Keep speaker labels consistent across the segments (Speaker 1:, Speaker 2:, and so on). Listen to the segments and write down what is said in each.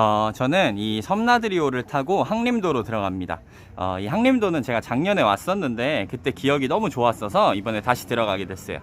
Speaker 1: 어, 저는 이 섬나드리오를 타고 항림도로 들어갑니다. 어, 이 항림도는 제가 작년에 왔었는데 그때 기억이 너무 좋았어서 이번에 다시 들어가게 됐어요.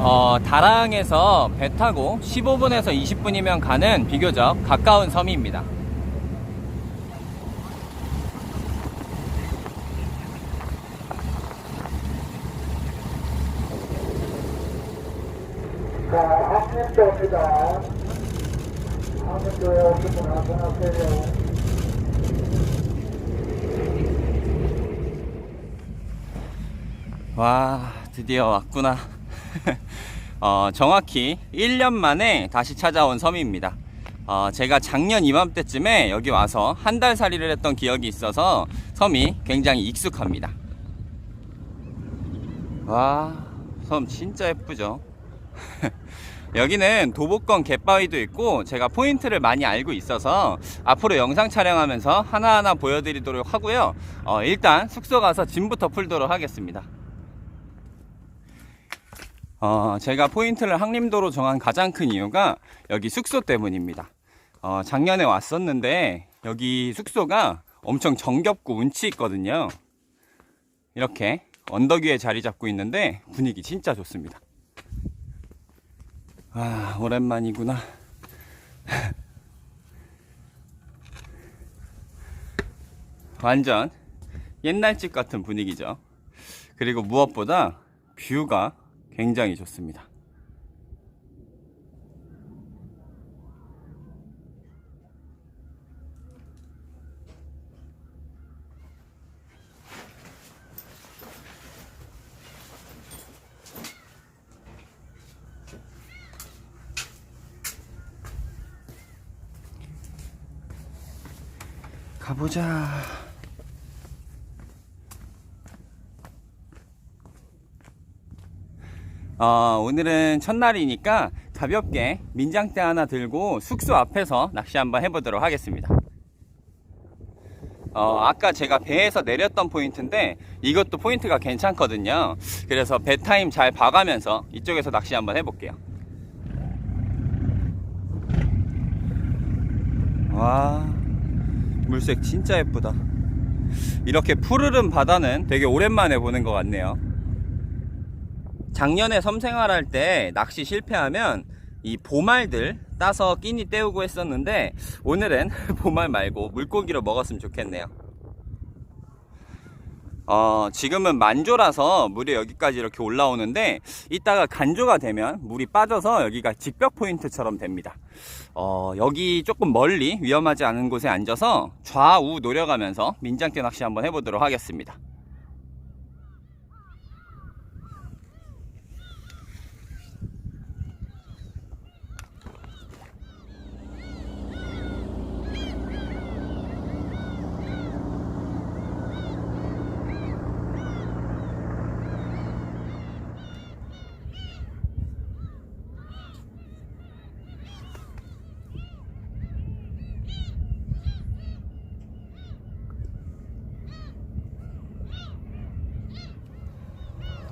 Speaker 1: 어, 다랑에서 배 타고 15분에서 20분이면 가는 비교적 가까운 섬입니다.
Speaker 2: 자.
Speaker 1: 와, 드디어 왔구나. 어, 정확히 1년 만에 다시 찾아온 섬입니다. 어, 제가 작년 이맘때쯤에 여기 와서 한 달 살이를 했던 기억이 있어서 섬이 굉장히 익숙합니다. 와, 섬 진짜 예쁘죠? 여기는 도복권 갯바위도 있고 제가 포인트를 많이 알고 있어서 앞으로 영상 촬영하면서 하나하나 보여드리도록 하고요. 어, 일단 숙소 가서 짐부터 풀도록 하겠습니다. 어, 제가 포인트를 항림도로 정한 가장 큰 이유가 여기 숙소 때문입니다. 어, 작년에 왔었는데 여기 숙소가 엄청 정겹고 운치 있거든요. 이렇게 언덕 위에 자리 잡고 있는데 분위기 진짜 좋습니다. 아, 오랜만이구나. 완전 옛날 집 같은 분위기죠. 그리고 무엇보다 뷰가 굉장히 좋습니다. 가보자. 어, 오늘은 첫날이니까 가볍게 민장대 하나 들고 숙소 앞에서 낚시 한번 해보도록 하겠습니다. 어, 아까 제가 배에서 내렸던 포인트인데 이것도 포인트가 괜찮거든요. 그래서 배 타임 잘 봐가면서 이쪽에서 낚시 한번 해볼게요. 와, 물색 진짜 예쁘다. 이렇게 푸르른 바다는 되게 오랜만에 보는 것 같네요. 작년에 섬생활 할 때 낚시 실패하면 이 보말들 따서 끼니 때우고 했었는데 오늘은 보말 말고 물고기로 먹었으면 좋겠네요. 어, 지금은 만조라서 물이 여기까지 이렇게 올라오는데 이따가 간조가 되면 물이 빠져서 여기가 직벽 포인트처럼 됩니다. 어, 여기 조금 멀리 위험하지 않은 곳에 앉아서 좌우 노려가면서 민장대 낚시 한번 해보도록 하겠습니다.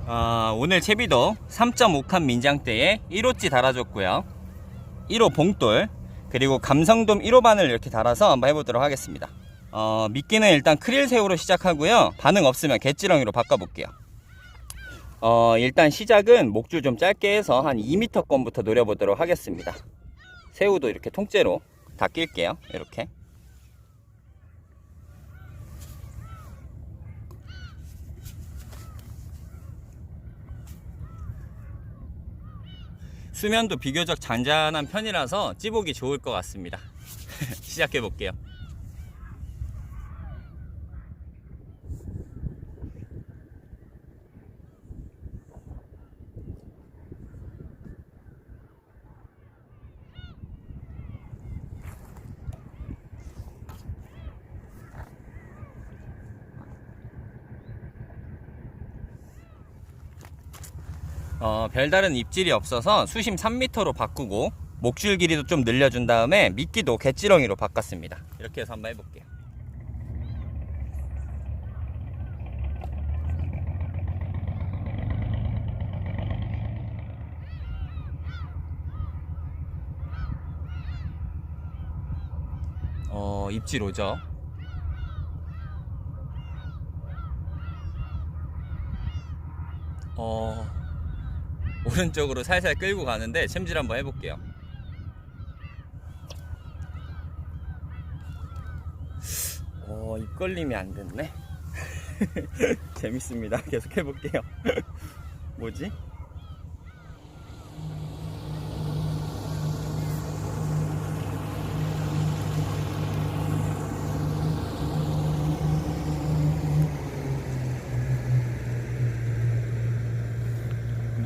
Speaker 1: 아, 오늘 채비도 3.5칸 민장대에 1호찌 달아줬고요. 1호 봉돌 그리고 감성돔 1호 바늘 이렇게 달아서 한번 해보도록 하겠습니다. 어, 미끼는 일단 크릴새우로 시작하고요. 반응 없으면 갯지렁이로 바꿔볼게요. 어, 일단 시작은 목줄 좀 짧게 해서 한 2m 건부터 노려보도록 하겠습니다. 새우도 이렇게 통째로 다 낄게요. 이렇게. 수면도 비교적 잔잔한 편이라서 찌보기 좋을 것 같습니다. 시작해 볼게요. 어, 별다른 입질이 없어서 수심 3m로 바꾸고 목줄 길이도 좀 늘려준 다음에 미끼도 개찌렁이로 바꿨습니다. 이렇게 해서 한번 해볼게요. 어, 입질 오죠. 어, 오른쪽으로 살살 끌고 가는데 챔질 한번 해볼게요. 어, 입걸림이 안 됐네. 재밌습니다. 계속 해볼게요. 뭐지?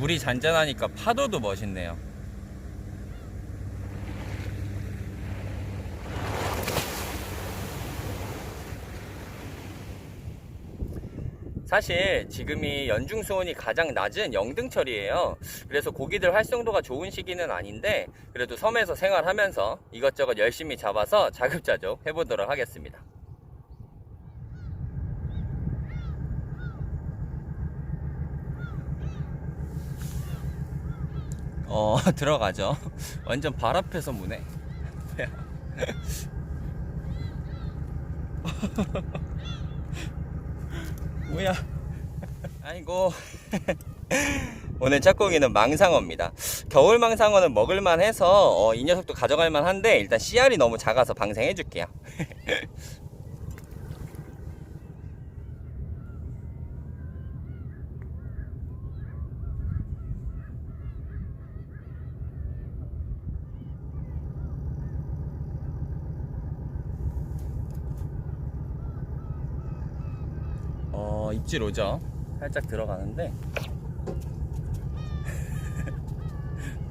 Speaker 1: 물이 잔잔하니까 파도도 멋있네요. 사실 지금이 연중 수온이 가장 낮은 영등철이에요. 그래서 고기들 활성도가 좋은 시기는 아닌데 그래도 섬에서 생활하면서 이것저것 열심히 잡아서 자급자족 해보도록 하겠습니다. 어 들어가죠. 완전 발 앞에서 무네. 뭐야? 아이고. 오늘 짝꿍이는 망상어입니다. 겨울 망상어는 먹을만 해서 어, 이 녀석도 가져갈 만 한데 일단 씨알이 너무 작아서 방생해 줄게요. 어, 입질 오죠? 살짝 들어가는데.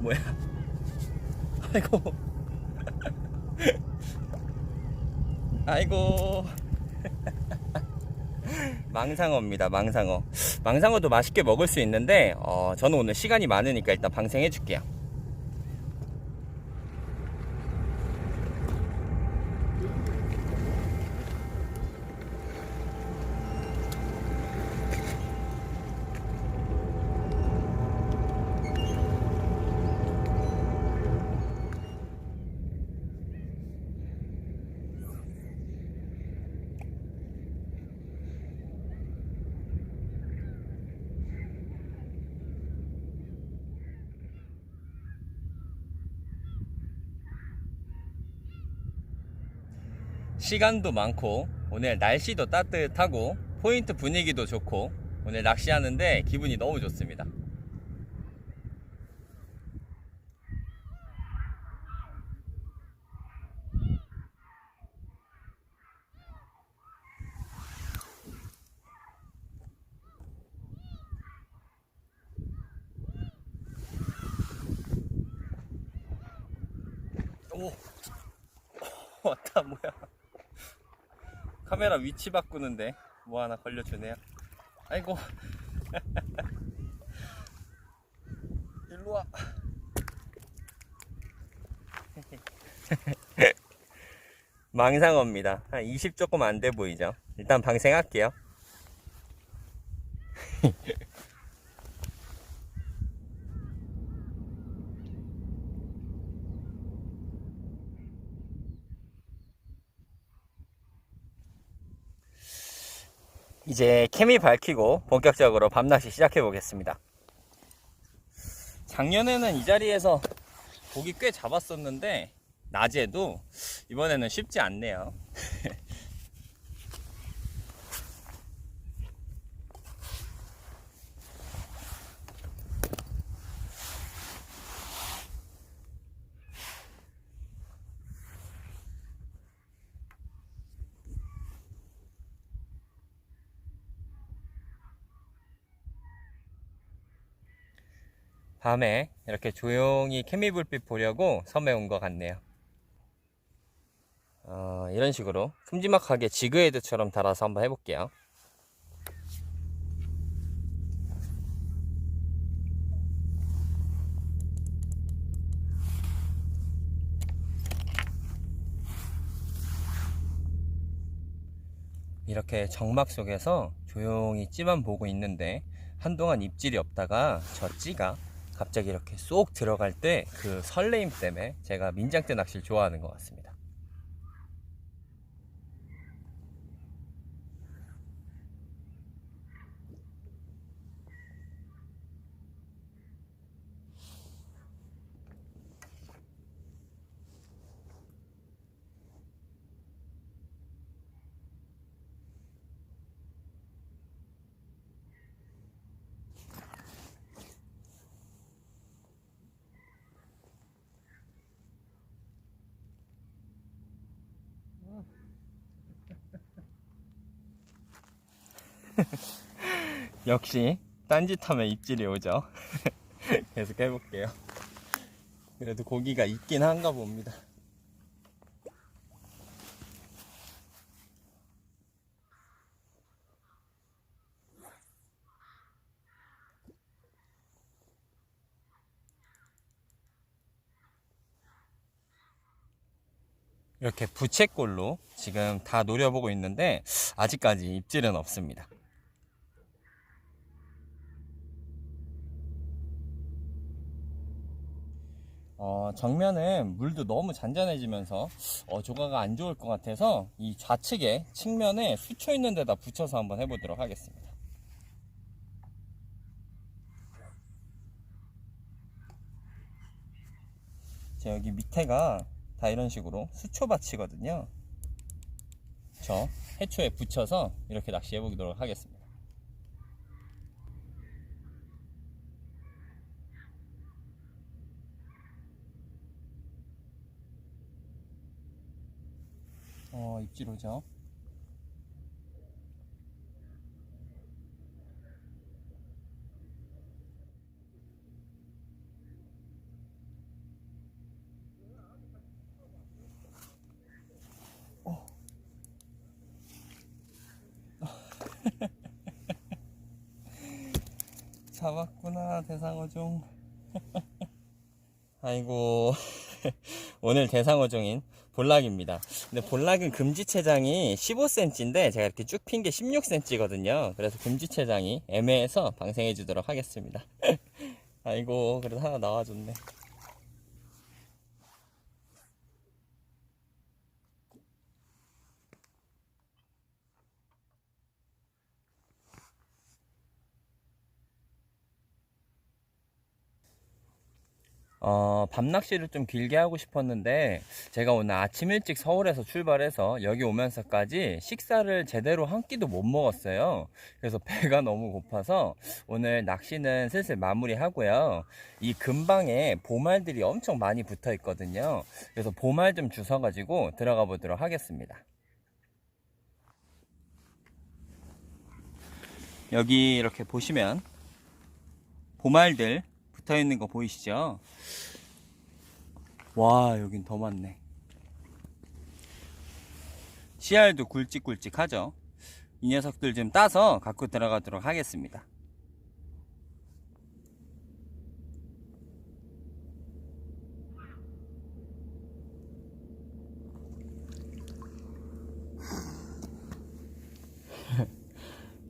Speaker 1: 뭐야? 아이고. 아이고. 망상어입니다, 망상어. 망상어도 맛있게 먹을 수 있는데, 어, 저는 오늘 시간이 많으니까 일단 방생해 줄게요. 시간도 많고 오늘 날씨도 따뜻하고 포인트 분위기도 좋고 오늘 낚시하는데 기분이 너무 좋습니다. 오 왔다 뭐야 카메라 위치 바꾸는데 뭐 하나 걸려주네요. 아이고. 일로 와. 망상어입니다. 한 20 조금 안 돼 보이죠? 일단 방생할게요. 이제 캠이 밝히고 본격적으로 밤낚시 시작해 보겠습니다. 작년에는 이 자리에서 고기 꽤 잡았었는데 낮에도 이번에는 쉽지 않네요. 밤에 이렇게 조용히 케미불빛 보려고 섬에 온 것 같네요. 어, 이런 식으로 큼지막하게 지그헤드처럼 달아서 한번 해볼게요. 이렇게 정막 속에서 조용히 찌만 보고 있는데 한동안 입질이 없다가 저 찌가 갑자기 이렇게 쏙 들어갈 때 그 설레임 때문에 제가 민장대 낚시를 좋아하는 것 같습니다. 역시 딴짓하면 입질이 오죠. 계속 해볼게요. 그래도 고기가 있긴 한가 봅니다. 이렇게 부채꼴로 지금 다 노려보고 있는데 아직까지 입질은 없습니다. 어, 정면은 물도 너무 잔잔해지면서 어, 조가가 안 좋을 것 같아서 이 좌측에 측면에 수초 있는 데다 붙여서 한번 해보도록 하겠습니다. 자, 여기 밑에가 다 이런 식으로 수초밭이거든요. 저 해초에 붙여서 이렇게 낚시해 보도록 하겠습니다. 어, 입질 오죠. 잡았구나 대상어 종. 아이고. 오늘 대상어 종인 볼락입니다. 근데 볼락은 금지체장이 15cm인데 제가 이렇게 쭉 핀 게 16cm거든요. 그래서 금지체장이 애매해서 방생해 주도록 하겠습니다. 아이고 그래도 하나 나와줬네 어, 밤낚시를 좀 길게 하고 싶었는데 제가 오늘 아침 일찍 서울에서 출발해서 여기 오면서까지 식사를 제대로 한 끼도 못 먹었어요. 그래서 배가 너무 고파서 오늘 낚시는 슬슬 마무리 하고요. 이 근방에 보말들이 엄청 많이 붙어 있거든요. 그래서 보말 좀 주워가지고 들어가 보도록 하겠습니다. 여기 이렇게 보시면 보말들 붙어 있는 거 보이시죠? 와, 여긴 더 많네. 씨알도 굵직굵직하죠? 이 녀석들 좀 따서 갖고 들어가도록 하겠습니다.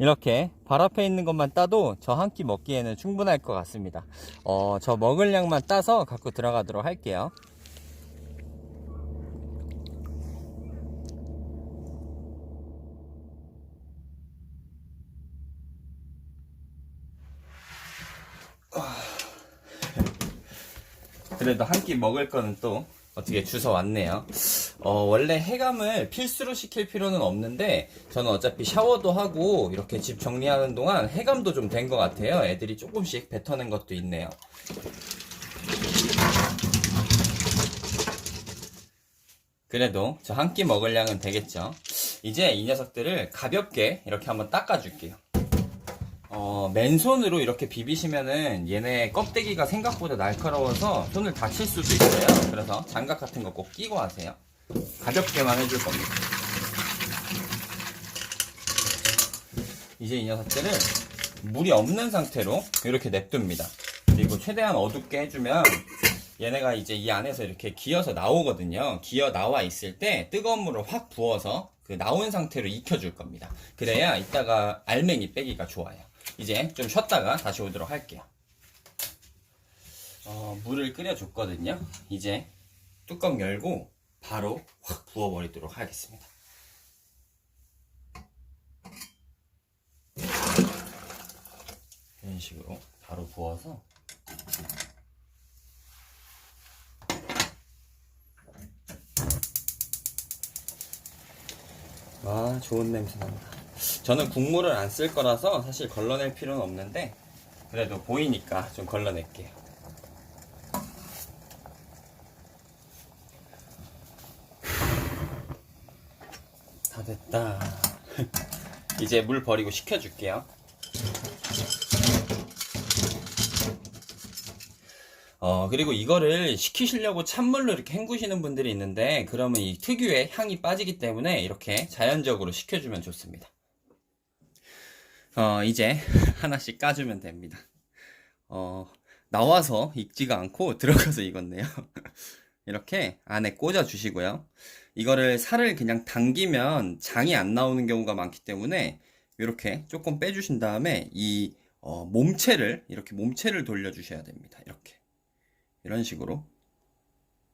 Speaker 1: 이렇게 발 앞에 있는 것만 따도 저 한 끼 먹기에는 충분할 것 같습니다. 어, 저 먹을 양만 따서 갖고 들어가도록 할게요. 그래도 한 끼 먹을 거는 또 어떻게 주워 왔네요. 어, 원래 해감을 필수로 시킬 필요는 없는데 저는 어차피 샤워도 하고 이렇게 집 정리하는 동안 해감도 좀 된 것 같아요. 애들이 조금씩 뱉어낸 것도 있네요. 그래도 저 한 끼 먹을 양은 되겠죠. 이제 이 녀석들을 가볍게 이렇게 한번 닦아줄게요. 어, 맨손으로 이렇게 비비시면은 얘네 껍데기가 생각보다 날카로워서 손을 다칠 수도 있어요. 그래서 장갑 같은 거 꼭 끼고 하세요. 가볍게만 해줄 겁니다. 이제 이 녀석들을 물이 없는 상태로 이렇게 냅둡니다. 그리고 최대한 어둡게 해주면 얘네가 이제 이 안에서 이렇게 기어서 나오거든요. 기어 나와 있을 때 뜨거운 물을 확 부어서 그그 나온 상태로 익혀줄 겁니다. 그래야 이따가 알맹이 빼기가 좋아요. 이제 좀 쉬었다가 다시 오도록 할게요. 어, 물을 끓여줬거든요. 이제 뚜껑 열고 바로 확 부어버리도록 하겠습니다. 이런 식으로 바로 부어서 아 좋은 냄새 난다 저는 국물을 안 쓸 거라서 사실 걸러낼 필요는 없는데 그래도 보이니까 좀 걸러낼게요 다 됐다 이제 물 버리고 식혀줄게요 어, 그리고 이거를 식히시려고 찬물로 이렇게 헹구시는 분들이 있는데, 그러면 이 특유의 향이 빠지기 때문에 이렇게 자연적으로 식혀주면 좋습니다. 어, 이제 하나씩 까주면 됩니다. 어, 나와서 익지가 않고 들어가서 익었네요. 이렇게 안에 꽂아 주시고요. 이거를 살을 그냥 당기면 장이 안 나오는 경우가 많기 때문에 이렇게 조금 빼주신 다음에 이 어, 몸체를 이렇게 몸체를 돌려주셔야 됩니다. 이렇게. 이런 식으로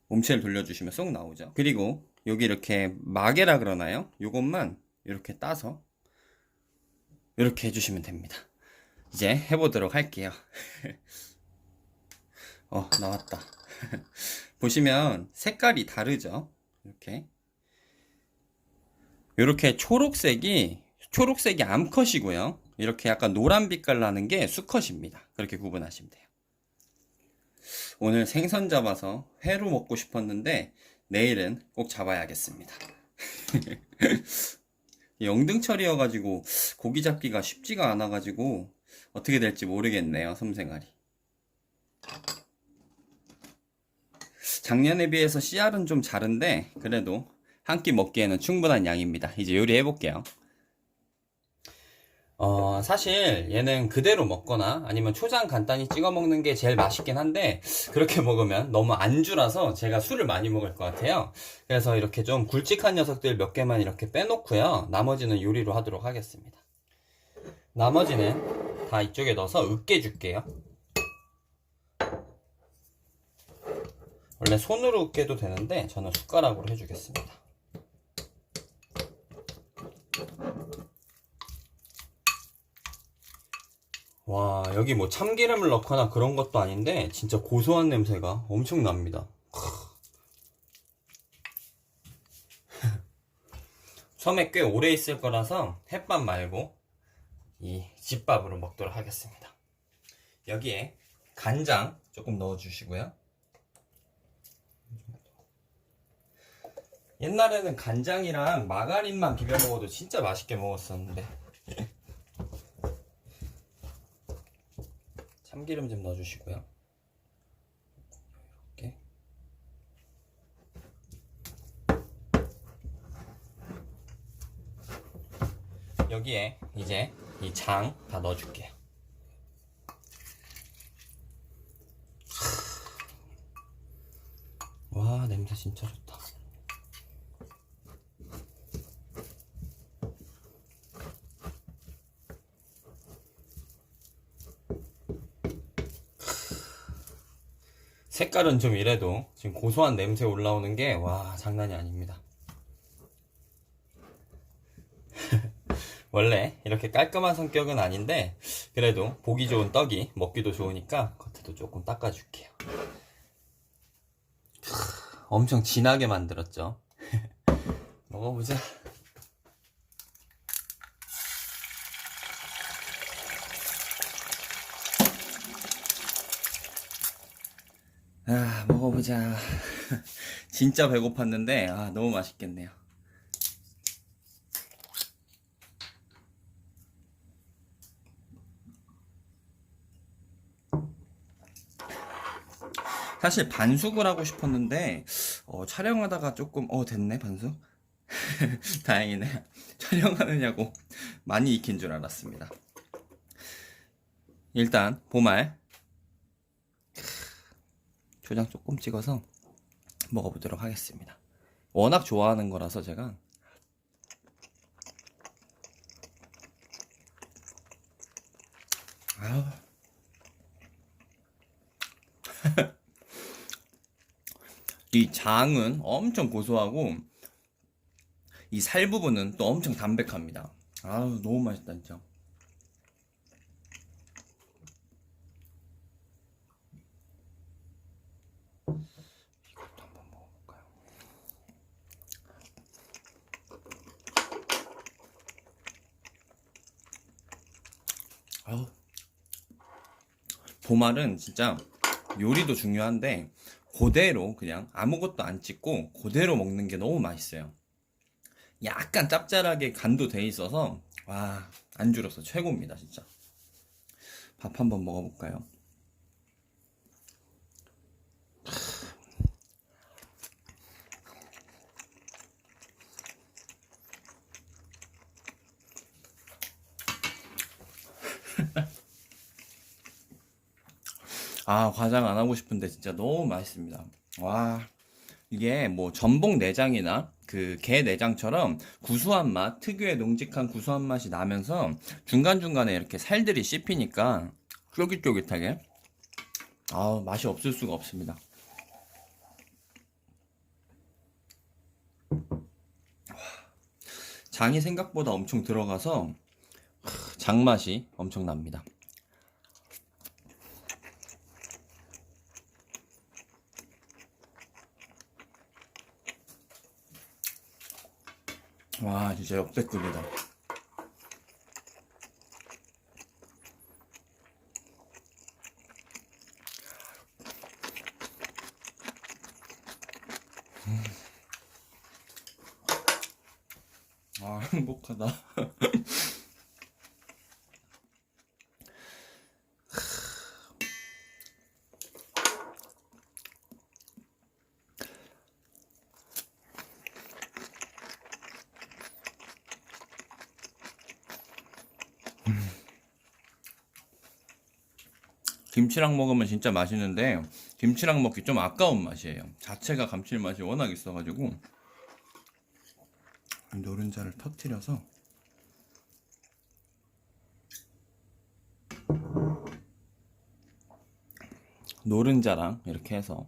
Speaker 1: 몸체를 돌려주시면 쏙 나오죠. 그리고 여기 이렇게 마개라 그러나요? 요것만 이렇게 따서 이렇게 해주시면 됩니다. 이제 해보도록 할게요. 어, 나왔다. 보시면 색깔이 다르죠? 이렇게. 이렇게 초록색이, 초록색이 암컷이고요. 이렇게 약간 노란 빛깔 나는 게 수컷입니다. 그렇게 구분하시면 돼요. 오늘 생선 잡아서 회로 먹고 싶었는데 내일은 꼭 잡아야겠습니다. 영등철이어가지고 고기 잡기가 쉽지가 않아가지고 어떻게 될지 모르겠네요, 섬생아리. 작년에 비해서 씨알은 좀 자른데 그래도 한 끼 먹기에는 충분한 양입니다. 이제 요리해 볼게요. 어, 사실 얘는 그대로 먹거나 아니면 초장 간단히 찍어 먹는 게 제일 맛있긴 한데 그렇게 먹으면 너무 안주라서 제가 술을 많이 먹을 것 같아요. 그래서 이렇게 좀 굵직한 녀석들 몇 개만 이렇게 빼놓고요. 나머지는 요리로 하도록 하겠습니다. 나머지는 다 이쪽에 넣어서 으깨 줄게요. 원래 손으로 으깨도 되는데 저는 숟가락으로 해주겠습니다. 와, 여기 뭐 참기름을 넣거나 그런 것도 아닌데, 진짜 고소한 냄새가 엄청 납니다. 섬에 꽤 오래 있을 거라서 햇밥 말고 이 집밥으로 먹도록 하겠습니다. 여기에 간장 조금 넣어주시고요. 옛날에는 간장이랑 마가린만 비벼 먹어도 진짜 맛있게 먹었었는데. 참기름 좀 넣어주시고요. 이렇게. 여기에 이제 이 장 다 넣어줄게요. 와 냄새 진짜 좋다. 색깔은 좀 이래도 지금 고소한 냄새 올라오는 게 와 장난이 아닙니다. 원래 이렇게 깔끔한 성격은 아닌데 그래도 보기 좋은 떡이 먹기도 좋으니까 겉에도 조금 닦아줄게요. 엄청 진하게 만들었죠. 먹어보자. 아, 먹어보자. 진짜 배고팠는데, 아, 너무 맛있겠네요. 사실 반숙을 하고 싶었는데, 어, 촬영하다가 조금, 어, 됐네, 반숙? 다행이네. 촬영하느냐고 많이 익힌 줄 알았습니다. 일단, 보말. 초장 조금 찍어서 먹어보도록 하겠습니다. 워낙 좋아하는 거라서 제가 아유. 이 장은 엄청 고소하고 이 살 부분은 또 엄청 담백합니다. 아 너무 맛있다 진짜. 보말은 진짜 요리도 중요한데 그대로 그냥 아무것도 안 찍고 그대로 먹는 게 너무 맛있어요. 약간 짭짤하게 간도 돼 있어서 와 안주로서 최고입니다 진짜. 밥 한번 먹어볼까요? 아, 과장 안 하고 싶은데 진짜 너무 맛있습니다. 와, 이게 뭐 전복 내장이나 그 게 내장처럼 구수한 맛, 특유의 농직한 구수한 맛이 나면서 중간중간에 이렇게 살들이 씹히니까 쫄깃쫄깃하게. 아, 맛이 없을 수가 없습니다. 와, 장이 생각보다 엄청 들어가서 장맛이 엄청 납니다. 와 진짜 역대급이다 음. 아 행복하다 김치랑 먹으면 진짜 맛있는데 김치랑 먹기 좀 아까운 맛이에요. 자체가 감칠맛이 워낙 있어가지고. 노른자를 터트려서. 노른자랑 이렇게 해서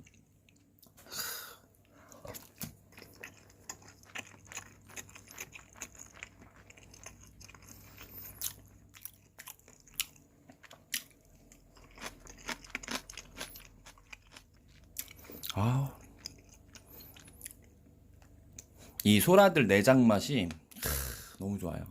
Speaker 1: 소라들 내장 맛이 크, 너무 좋아요.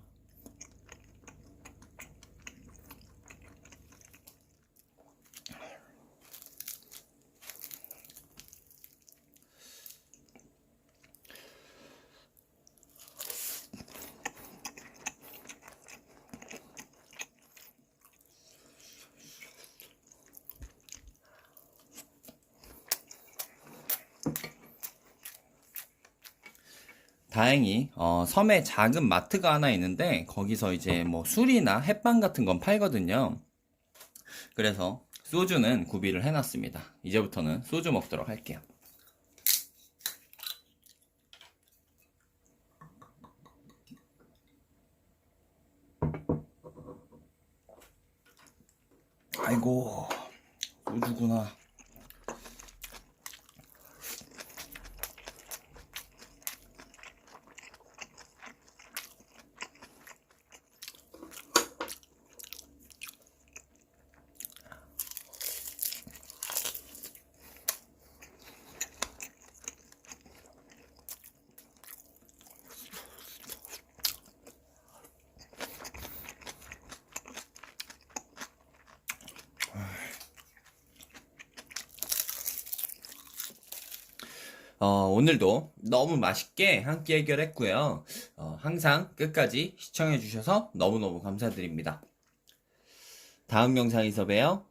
Speaker 1: 다행히 어, 섬에 작은 마트가 하나 있는데 거기서 이제 뭐 술이나 햇반 같은 건 팔거든요. 그래서 소주는 구비를 해놨습니다. 이제부터는 소주 먹도록 할게요. 아이고 소주구나. 어, 오늘도 너무 맛있게 한 끼 해결했고요. 어, 항상 끝까지 시청해주셔서 너무너무 감사드립니다. 다음 영상에서 봬요.